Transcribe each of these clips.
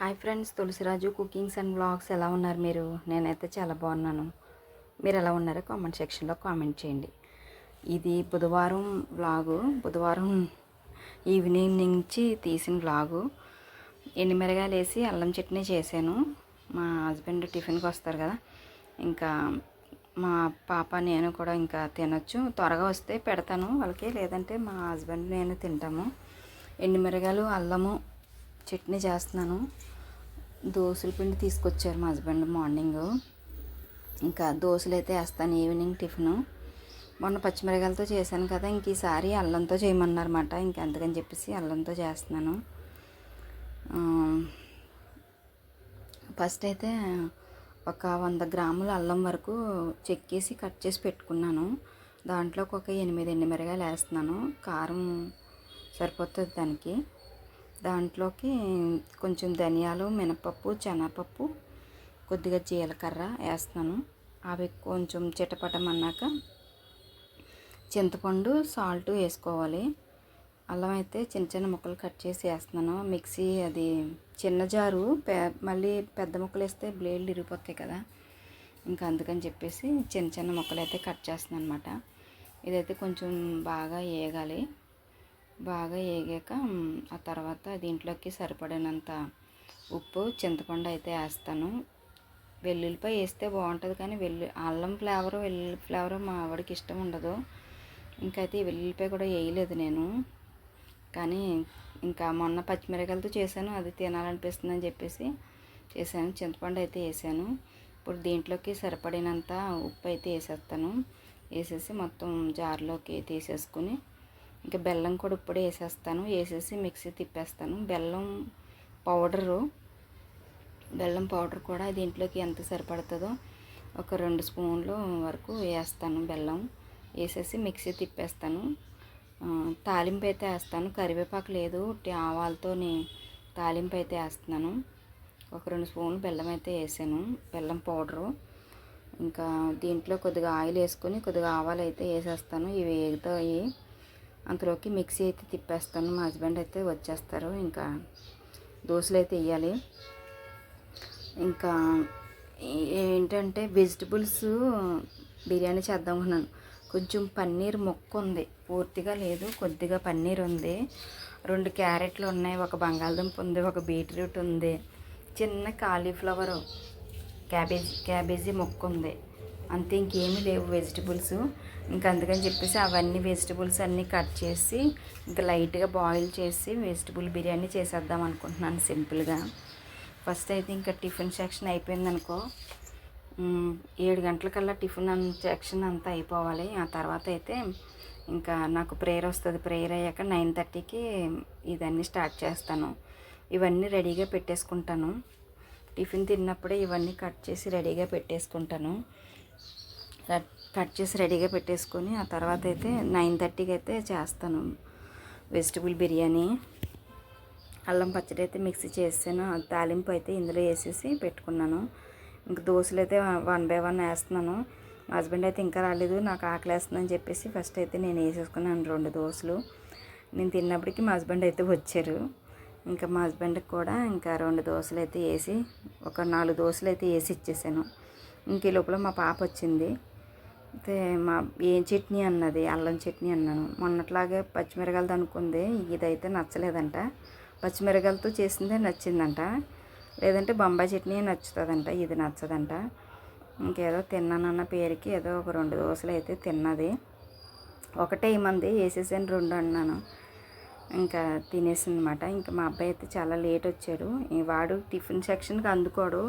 Hi friends Tulasiraju cookings and blogs ఎలా ఉన్నారు మీరు? నేనైతే చాలా బాగున్నాను. మీరు ఎలా ఉన్నారో కామెంట్ సెక్షన్లో కామెంట్ చేయండి. ఇది బుధవారం వ్లాగు. బుధవారం ఈవినింగ్ నుంచి తీసిన వ్లాగు. ఎండుమిరగాయలు వేసి అల్లం చట్నీ చేశాను. మా హస్బెండ్ టిఫిన్కి వస్తారు కదా. ఇంకా మా పాప నేను కూడా ఇంకా తినొచ్చు. త్వరగా వస్తే పెడతాను. వాళ్ళకి లేదంటే మా హస్బెండ్ నేను తింటాము. ఎండుమిరగాయలు అల్లము చట్నీ చేస్తున్నాను. దోశల పిండి తీసుకొచ్చారు మా హస్బెండ్ మార్నింగ్. ఇంకా దోశలు అయితే వేస్తాను ఈవినింగ్ టిఫిను. మొన్న పచ్చిమిరకాయలతో చేశాను కదా ఇంక ఈసారి అల్లంతో చేయమన్నారన్నమాట. ఇంక అందుకని చెప్పేసి అల్లంతో చేస్తున్నాను. ఫస్ట్ అయితే ఒక వంద గ్రాముల అల్లం వరకు చెక్కేసి కట్ చేసి పెట్టుకున్నాను. దాంట్లోకి ఒక ఎనిమిది ఎండుమిరగాయలు వేస్తున్నాను. కారం సరిపోతుంది దానికి. దాంట్లోకి కొంచెం ధనియాలు మినపప్పు శనగపప్పు కొద్దిగా జీలకర్ర వేస్తున్నాను. అవి కొంచెం చిటపటమన్నాక చింతపండు సాల్ట్ వేసుకోవాలి. అల్లం అయితే చిన్న చిన్న ముక్కలు కట్ చేసి వేస్తున్నాను. మిక్సీ అది చిన్న జారు పె మళ్ళీ పెద్ద ముక్కలు వేస్తే బ్లేడ్లు ఇరిగిపోతాయి కదా. ఇంకా అందుకని చెప్పేసి చిన్న చిన్న ముక్కలు అయితే కట్ చేస్తున్నాను అనమాట ఇదైతే కొంచెం బాగా వేగాలి. బాగా వేగాక ఆ తర్వాత దీంట్లోకి సరిపడినంత ఉప్పు చింతపండు అయితే వేస్తాను. వెల్లుల్లిపాయ వేస్తే బాగుంటుంది కానీ వెల్లు అల్లం ఫ్లేవర్ వెల్లుల్లి ఫ్లేవర్ మా ఆవిడకి ఇష్టం ఉండదు. ఇంకైతే వెల్లుల్లిపాయ కూడా వేయలేదు నేను. కానీ ఇంకా మొన్న పచ్చిమిరకాయలతో చేశాను అది తినాలనిపిస్తుందని చెప్పేసి చేశాను. చింతపండు అయితే వేసాను. ఇప్పుడు దీంట్లోకి సరిపడినంత ఉప్పు అయితే వేసేస్తాను. వేసేసి మొత్తం జార్లోకి తీసేసుకుని ఇంకా బెల్లం కూడా ఇప్పుడే వేసేస్తాను. వేసేసి మిక్సీ తిప్పేస్తాను. బెల్లం పౌడరు బెల్లం పౌడర్ కూడా దీంట్లోకి ఎంత సరిపడుతుందో ఒక రెండు స్పూన్లు వరకు వేస్తాను బెల్లం. వేసేసి మిక్సీ తిప్పేస్తాను. తాలింపు అయితే వేస్తాను. కరివేపాకు లేదు. ఆవాలతోని తాలింపు అయితే వేస్తున్నాను. ఒక రెండు స్పూన్లు బెల్లం అయితే వేసాను. బెల్లం పౌడరు. ఇంకా దీంట్లో కొద్దిగా ఆయిల్ వేసుకొని కొద్దిగా ఆవాలు అయితే వేసేస్తాను. ఇవి వేగుతాయి అంతలోకి మిక్సీ అయితే తిప్పేస్తాను. మా హస్బెండ్ అయితే వచ్చేస్తారు. ఇంకా దోశలు అయితే వేయాలి ఇంకా ఏంటంటే వెజిటబుల్స్ బిర్యానీ చేద్దాం కొంచెం పన్నీర్ మొక్క ఉంది. పూర్తిగా లేదు. కొద్దిగా పన్నీర్ ఉంది. రెండు క్యారెట్లు ఉన్నాయి. ఒక బంగాళదుంప ఉంది. ఒక బీట్రూట్ ఉంది. చిన్న కాలీఫ్లవర్ క్యాబేజీ క్యాబేజీ మొక్క ఉంది. అంతే ఇంకేమీ లేవు వెజిటబుల్స్. ఇంకా అందుకని చెప్పేసి అవన్నీ వెజిటబుల్స్ అన్నీ కట్ చేసి ఇంకా లైట్గా బాయిల్ చేసి వెజిటబుల్ బిర్యానీ చేసేద్దాం అనుకుంటున్నాను సింపుల్గా. ఫస్ట్ అయితే ఇంకా టిఫిన్ సెక్షన్ అయిపోయిందనుకో ఏడు గంటలకల్లా టిఫిన్ సెక్షన్ అంతా అయిపోవాలి. ఆ తర్వాత అయితే ఇంకా నాకు ప్రేయర్ వస్తుంది. ప్రేయర్ అయ్యాక నైన్ థర్టీకి ఇదన్నీ స్టార్ట్ చేస్తాను. ఇవన్నీ రెడీగా పెట్టేసుకుంటాను. టిఫిన్ తిన్నప్పుడే ఇవన్నీ కట్ చేసి రెడీగా పెట్టేసుకుంటాను. కట్ చేసి రెడీగా పెట్టేసుకొని ఆ తర్వాత అయితే నైన్ థర్టీకి అయితే చేస్తాను. వెజిటబుల్ బిర్యానీ అల్లం పచ్చడి అయితే మిక్సీ చేసాను తాలింపు అయితే ఇందులో వేసేసి పెట్టుకున్నాను. ఇంక దోశలు అయితే వన్ బై వన్ వేస్తున్నాను. మా హస్బెండ్ అయితే ఇంకా రాలేదు నాకు ఆకలి వేస్తుందని చెప్పేసి ఫస్ట్ అయితే నేను వేసేసుకున్నాను రెండు దోశలు. నేను తిన్నప్పటికి మా హస్బెండ్ అయితే వచ్చారు. ఇంకా మా హస్బెండ్కి కూడా ఇంకా రెండు దోశలు అయితే వేసి ఒక నాలుగు దోశలు అయితే వేసి ఇచ్చేసాను. ఇంక ఈ లోపల మా పాప వచ్చింది. అయితే మా ఏం చట్నీ అన్నది? అల్లం చట్నీ అన్నాను. మొన్నట్లాగే పచ్చిమిరకాయలతో అనుకుంది ఇదైతే నచ్చలేదంట. పచ్చిమిరకాయలతో చేసిందే నచ్చిందంట. లేదంటే బొంబాయి చట్నీ నచ్చుతుందంట. ఇది నచ్చదంట. ఇంకేదో తిన్నానన్న పేరుకి ఏదో ఒక రెండు దోశలు అయితే తిన్నది. ఒకటే ఇమ్మంది వేసేసాను రెండు అన్నాను. ఇంకా తినేసింది అనమాట ఇంకా మా అబ్బాయి అయితే చాలా లేట్ వచ్చాడు. వాడు టిఫిన్ సెక్షన్కి అందుకోడు.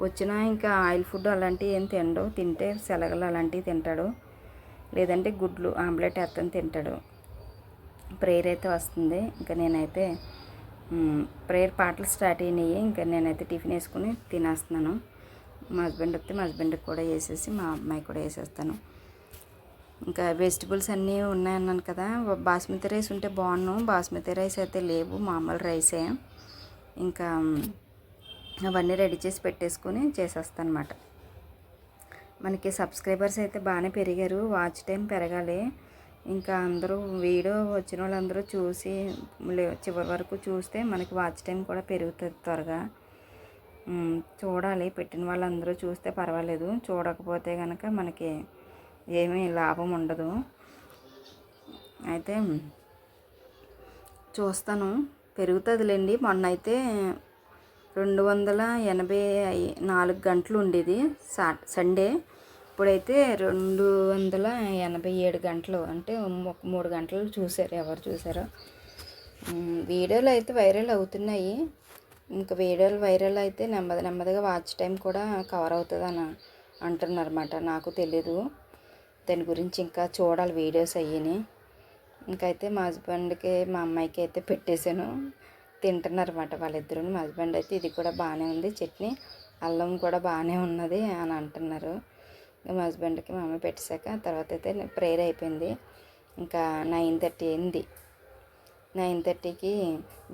వచ్చినా ఇంకా ఆయిల్ ఫుడ్ అలాంటివి ఏం తినడు. తింటే సెలగలు అలాంటివి తింటాడు. లేదంటే గుడ్లు ఆమ్లెట్ వేస్తాను తింటాడు. ప్రేయర్ అయితే వస్తుంది. ఇంకా నేనైతే ప్రేయర్ పాటలు స్టార్ట్ అయినాయి. ఇంకా నేనైతే టిఫిన్ వేసుకుని తినేస్తున్నాను. మా హస్బెండ్ వస్తే మా హస్బెండ్కి కూడా వేసేసి మా అమ్మాయి కూడా వేసేస్తాను. ఇంకా వెజిటబుల్స్ అన్నీ ఉన్నాయన్నాను కదా. బాస్మతి రైస్ ఉంటే బాగున్నాను బాస్మతి రైస్ అయితే లేవు. మామూలు రైసే. ఇంకా అవన్నీ రెడీ చేసి పెట్టేసుకొని చేసేస్తాను అనమాట మనకి సబ్స్క్రైబర్స్ అయితే బాగానే పెరిగారు వాచ్ టైం పెరగాలి. ఇంకా అందరూ వీడియో వచ్చిన వాళ్ళందరూ చూసి చివరి వరకు చూస్తే మనకి వాచ్ టైం కూడా పెరుగుతుంది త్వరగా. చూడాలి పెట్టిన వాళ్ళందరూ చూస్తే పర్వాలేదు. చూడకపోతే కనుక మనకి ఏమీ లాభం ఉండదు. అయితే చూస్తాను. పెరుగుతుందిలేండి. మొన్న అయితే రెండు వందల ఎనభై ఐ- నాలుగు గంటలు ఉండేది సా సండే. ఇప్పుడైతే రెండు వందల ఎనభై ఏడు గంటలు అంటే ఒక మూడు గంటలు చూశారు. ఎవరు చూసారో వీడియోలు అయితే వైరల్ అవుతున్నాయి. ఇంకా వీడియోలు వైరల్ అయితే నెమ్మది నెమ్మదిగా వాచ్ టైం కూడా కవర్ అవుతుంది అని అంటున్నారు నాకు తెలీదు. దాని గురించి ఇంకా చూడాలి వీడియోస్ అయ్యని. ఇంకైతే మా హస్బెండ్కి మా అమ్మాయికి అయితే పెట్టేశాను. తింటున్నారు అనమాట వాళ్ళిద్దరూ. మా హస్బెండ్ అయితే ఇది కూడా బాగానే ఉంది చట్నీ అల్లం కూడా బాగానే ఉన్నది అని అంటున్నారు. మా హస్బెండ్కి మా అమ్మ పెట్టేశాక తర్వాత అయితే ప్రేయర్ అయిపోయింది. ఇంకా నైన్ థర్టీ అయింది. నైన్ థర్టీకి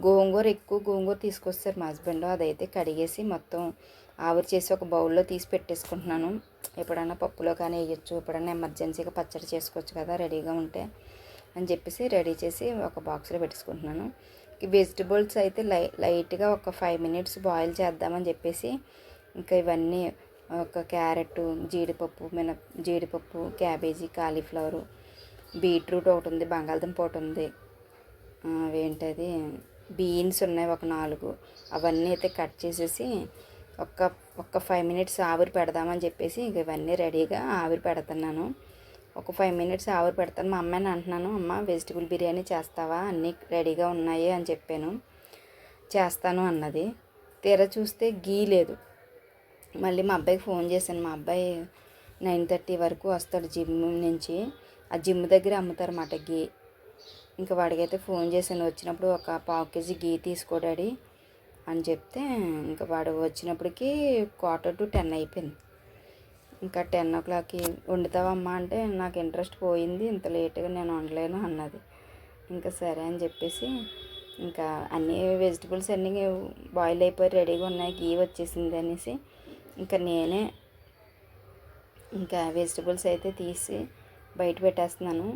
గోంగూర ఎక్కువ గోంగూర తీసుకొస్తారు మా హస్బెండ్. అదైతే కడిగేసి మొత్తం ఆవిరి చేసి ఒక బౌల్లో తీసి పెట్టేసుకుంటున్నాను. ఎప్పుడైనా పప్పులో కానీ వేయచ్చు ఎప్పుడైనా ఎమర్జెన్సీగా పచ్చడి చేసుకోవచ్చు కదా రెడీగా ఉంటే అని చెప్పేసి రెడీ చేసి ఒక బాక్స్లో పెట్టేసుకుంటున్నాను. వెజిటబుల్స్ అయితే లై లైట్గా ఒక ఫైవ్ మినిట్స్ బాయిల్ చేద్దామని చెప్పేసి ఇంకా ఇవన్నీ ఒక క్యారెట్ జీడిపప్పు మిన జీడిపప్పు క్యాబేజీ కాలీఫ్లవరు బీట్రూట్ ఒకటి ఉంది బంగాళదుంప ఒకటి ఉంది. ఆ, అవేంటది? బీన్స్ ఉన్నాయి ఒక నాలుగు. అవన్నీ అయితే కట్ చేసేసి ఒక్క ఒక్క ఫైవ్ మినిట్స్ ఆవిరి పెడదామని చెప్పేసి ఇంక ఇవన్నీ రెడీగా ఆవిరి పెడుతున్నాను. ఒక ఫైవ్ మినిట్స్ ఆవిరి పెడతాను. మా అమ్మాయిని అంటున్నాను అమ్మ వెజిటబుల్ బిర్యానీ చేస్తావా? అన్నీ రెడీగా ఉన్నాయి అని చెప్పాను. చేస్తాను అన్నది. తీరా చూస్తే గీ లేదు. మళ్ళీ మా అబ్బాయికి ఫోన్ చేశాను. మా అబ్బాయి నైన్ థర్టీ వరకు వస్తాడు జిమ్ నుంచి. ఆ జిమ్ దగ్గర అమ్ముతారన్నమాట గీ. ఇంకా వాడికైతే ఫోన్ చేశాను. వచ్చినప్పుడు ఒక పావు కేజీ గీ తీసుకోడాడి అని చెప్తే ఇంకా వాడు వచ్చినప్పటికి క్వార్టర్ టు టెన్ అయిపోయింది. ఇంకా టెన్ ఓ క్లాక్కి వండుతావమ్మా అంటే నాకు ఇంట్రెస్ట్ పోయింది ఇంత లేట్గా నేను వండలేను అన్నది. ఇంకా సరే అని చెప్పేసి ఇంకా అన్ని వెజిటబుల్స్ అన్నీ బాయిల్ అయిపోయి రెడీగా ఉన్నాయి గీ వచ్చేసింది అనేసి ఇంకా నేనే ఇంకా వెజిటబుల్స్ అయితే తీసి బయట పెట్టేస్తున్నాను.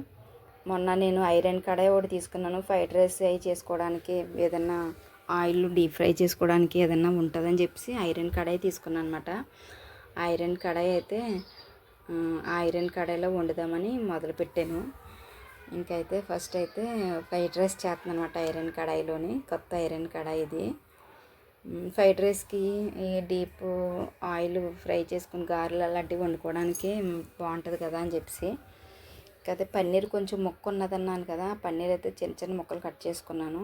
మొన్న నేను ఐరన్ కడాయి ఒకటి తీసుకున్నాను ఫ్రైడ్ రైస్ అవి చేసుకోవడానికి ఏదన్నా ఆయిల్ డీప్ ఫ్రై చేసుకోవడానికి ఏదన్నా ఉంటుందని చెప్పేసి ఐరన్ కడాయి తీసుకున్నాను అనమాట ఐరన్ కడాయి అయితే ఐరన్ కడాయిలో వండుదామని మొదలుపెట్టాను. ఇంకైతే ఫస్ట్ అయితే ఫ్రైడ్ రైస్ చేస్తాను అనమాట ఐరన్ కడాయిలోని కొత్త ఐరన్ కడాయి ఇది. ఫ్రైడ్ రైస్కి ఈ డీప్ ఆయిల్ ఫ్రై చేసుకుని గారెలు అలాంటివి వండుకోవడానికి బాగుంటుంది కదా అని చెప్పేసి. అయితే పన్నీర్ కొంచెం ముక్క ఉన్నదన్నాను కదా పన్నీర్ అయితే చిన్న చిన్న ముక్కలు కట్ చేసుకున్నాను.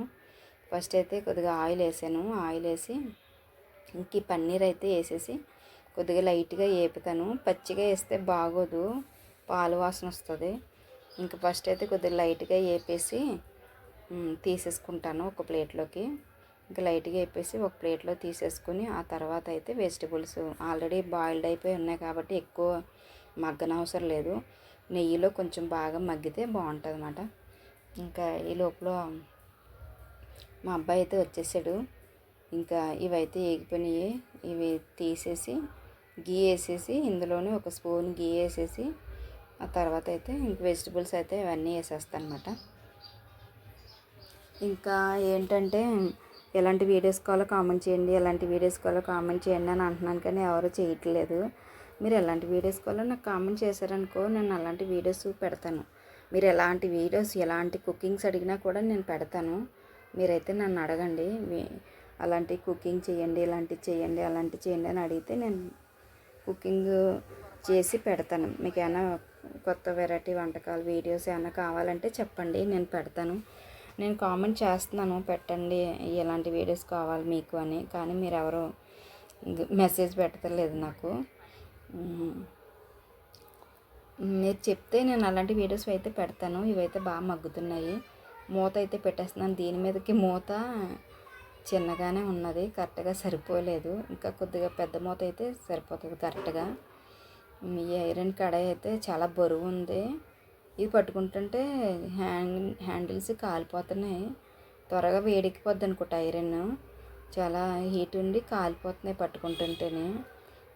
ఫస్ట్ అయితే కొద్దిగా ఆయిల్ వేసాను. ఆయిల్ వేసి ఇంక ఈ పన్నీర్ అయితే వేసేసి కొద్దిగా లైట్గా వేపుతాను పచ్చిగా వేస్తే బాగోదు. పాలు వాసన వస్తుంది. ఇంకా ఫస్ట్ అయితే కొద్దిగా లైట్గా వేపేసి తీసేసుకుంటాను ఒక ప్లేట్లోకి. ఇంకా లైట్గా వేపేసి ఒక ప్లేట్లో తీసేసుకుని ఆ తర్వాత అయితే వెజిటబుల్స్ ఆల్రెడీ బాయిల్డ్ అయిపోయి ఉన్నాయి కాబట్టి ఎక్కువ మగ్గనవసరం లేదు. నెయ్యిలో కొంచెం బాగా మగ్గితే బాగుంటుంది అన్నమాట ఇంకా ఈ లోపల మా అబ్బాయి అయితే వచ్చేసాడు. ఇంకా ఇవైతే ఏగిపోయినాయి. ఇవి తీసేసి గీ వేసేసి ఇందులోనే ఒక స్పూన్ గీ వేసేసి ఆ తర్వాత అయితే ఇంక వెజిటబుల్స్ అయితే ఇవన్నీ వేసేస్తాను అనమాట ఇంకా ఏంటంటే ఎలాంటి వీడియోస్ కావాలో కామెంట్ చేయండి ఎలాంటి వీడియోస్ కావాలో కామెంట్ చేయండి అని అంటున్నాను కానీ ఎవరు చేయట్లేదు. మీరు ఎలాంటి వీడియోస్ కావాలో నాకు కామెంట్ చేశారనుకో నేను అలాంటి వీడియోస్ పెడతాను. మీరు ఎలాంటి వీడియోస్ ఎలాంటి కుకింగ్స్ అడిగినా కూడా నేను పెడతాను. మీరైతే నన్ను అడగండి. మీ అలాంటి కుకింగ్ చేయండి ఇలాంటివి చేయండి అలాంటివి చేయండి అని అడిగితే నేను కుకింగ్ చేసి పెడతాను. మీకు ఏమైనా కొత్త వెరైటీ వంటకాలు వీడియోస్ ఏమైనా కావాలంటే చెప్పండి నేను పెడతాను. నేను కామెంట్ చేస్తున్నాను పెట్టండి ఎలాంటి వీడియోస్ కావాలి మీకు అని. కానీ మీరు ఎవరు మెసేజ్ పెట్టలేదు నాకు. మీరు చెప్తే నేను అలాంటి వీడియోస్ అయితే పెడతాను. ఇవైతే బాగా మగ్గుతున్నాయి. మూత అయితే పెట్టేస్తున్నాను. దీని మీదకి మూత చిన్నగానే ఉన్నది కరెక్ట్గా సరిపోలేదు. ఇంకా కొద్దిగా పెద్ద మూత అయితే సరిపోతుంది కరెక్ట్గా. ఈ ఐరన్ కడాయి అయితే చాలా బరువు ఉంది. ఇవి పట్టుకుంటుంటే హ్యాండ్ హ్యాండిల్స్ కాలిపోతున్నాయి. త్వరగా వేడెక్కిపోద్ది అనుకుంటా ఐరన్. చాలా హీట్ ఉండి కాలిపోతున్నాయి పట్టుకుంటుంటేనే.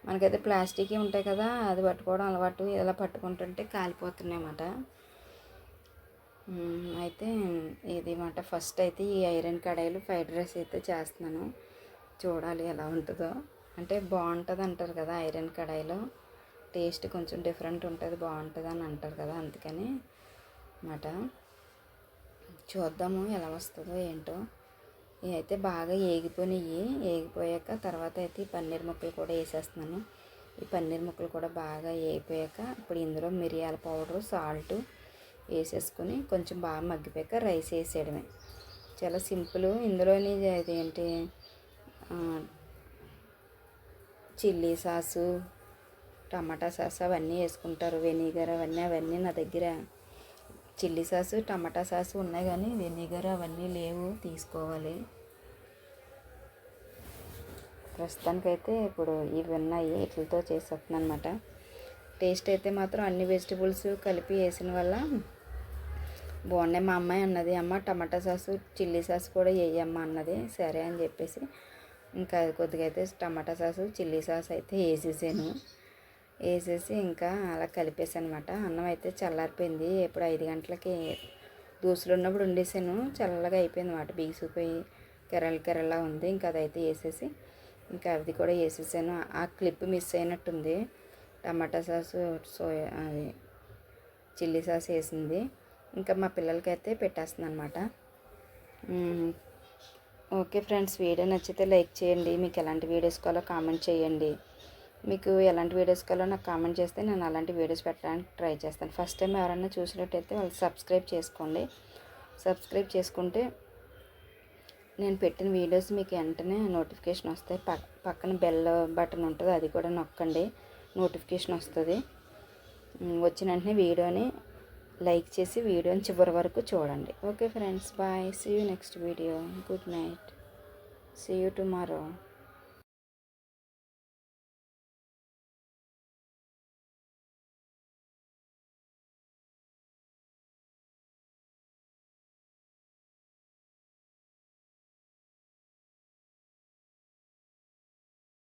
మనకైతే ప్లాస్టిక్ ఉంటాయి కదా అది పట్టుకోవడం అలవాటు. ఇలా పట్టుకుంటుంటే కాలిపోతున్నాయి అన్నమాట. అయితే ఇది మాట? ఫస్ట్ అయితే ఈ ఐరన్ కడాయిలు ఫ్రైడ్ రైస్ అయితే చేస్తున్నాను. చూడాలి ఎలా ఉంటుందో. అంటే బాగుంటుంది అంటారు కదా ఐరన్ కడాయిలో. టేస్ట్ కొంచెం డిఫరెంట్ ఉంటుంది బాగుంటుంది అని అంటారు కదా అందుకని మాట. చూద్దాము ఎలా వస్తుందో ఏంటో. ఇవి అయితే బాగా ఏగిపోయినాయి. ఏగిపోయాక తర్వాత అయితే ఈ పన్నీర్ ముక్కలు కూడా వేసేస్తున్నాను. ఈ పన్నీర్ ముక్కలు కూడా బాగా వేగిపోయాక ఇప్పుడు ఇందులో మిరియాల పౌడరు సాల్టు వేసేసుకొని కొంచెం బాగా మగ్గిపోయాక రైస్ వేసేయడమే. చాలా సింపుల్. ఇందులోని అదేంటి చిల్లీ సాసు టమాటా సాస్ అవన్నీ వేసుకుంటారు. వెనిగర్ అవన్నీ అవన్నీ నా దగ్గర. చిల్లీ సాసు టమాటా సాసు ఉన్నాయి కానీ వెనిగర్ అవన్నీ లేవు. తీసుకోవాలి. ప్రస్తుతానికైతే ఇప్పుడు ఇవి ఉన్నాయి. వీటితో చేసేస్తున్నాను అనమాట టేస్ట్ అయితే మాత్రం అన్ని వెజిటబుల్స్ కలిపి వేసిన వల్ల బాగున్నాయి. మా అమ్మాయి అన్నది అమ్మ టమాటా సాసు చిల్లీ సాస్ కూడా వేయమ్మ అన్నది. సరే అని చెప్పేసి ఇంకా అది కొద్దిగా అయితే టమాటా సాసు చిల్లీ సాస్ అయితే వేసేసాను. వేసేసి ఇంకా అలా కలిపేసాను అనమాట అన్నం అయితే చల్లారిపోయింది. ఎప్పుడు ఐదు గంటలకి దూసులు ఉన్నప్పుడు వండేసాను. చల్లగా అయిపోయింది అనమాట బిగిసిపోయి కెరల్ కెరల్లా ఉంది. ఇంకా అదైతే వేసేసి ఇంకా అది కూడా వేసేసాను. ఆ క్లిప్ మిస్ అయినట్టుంది. టమాటా సాసు సోయా అది చిల్లీ సాస్ వేసింది. ఇంకా మా పిల్లలకైతే పెట్టేస్తుంది అనమాట ఓకే ఫ్రెండ్స్ వీడియో నచ్చితే లైక్ చేయండి. మీకు ఎలాంటి వీడియోస్ కావాలో కామెంట్ చేయండి. మీకు ఎలాంటి వీడియోస్ కావాలో నాకు కామెంట్ చేస్తే నేను అలాంటి వీడియోస్ పెట్టడానికి ట్రై చేస్తాను. ఫస్ట్ టైం ఎవరైనా చూసినట్టయితే వాళ్ళు సబ్స్క్రైబ్ చేసుకోండి. సబ్స్క్రైబ్ చేసుకుంటే నేను పెట్టిన వీడియోస్ మీకు వెంటనే నోటిఫికేషన్ వస్తాయి. పక్కన బెల్ బటన్ ఉంటుంది అది కూడా నొక్కండి. నోటిఫికేషన్ వస్తుంది. వచ్చిన వెంటనే వీడియోని లైక్ చేసి వీడియోని చివరి వరకు చూడండి. Okay friends bye. See you next video good night see you tomorrow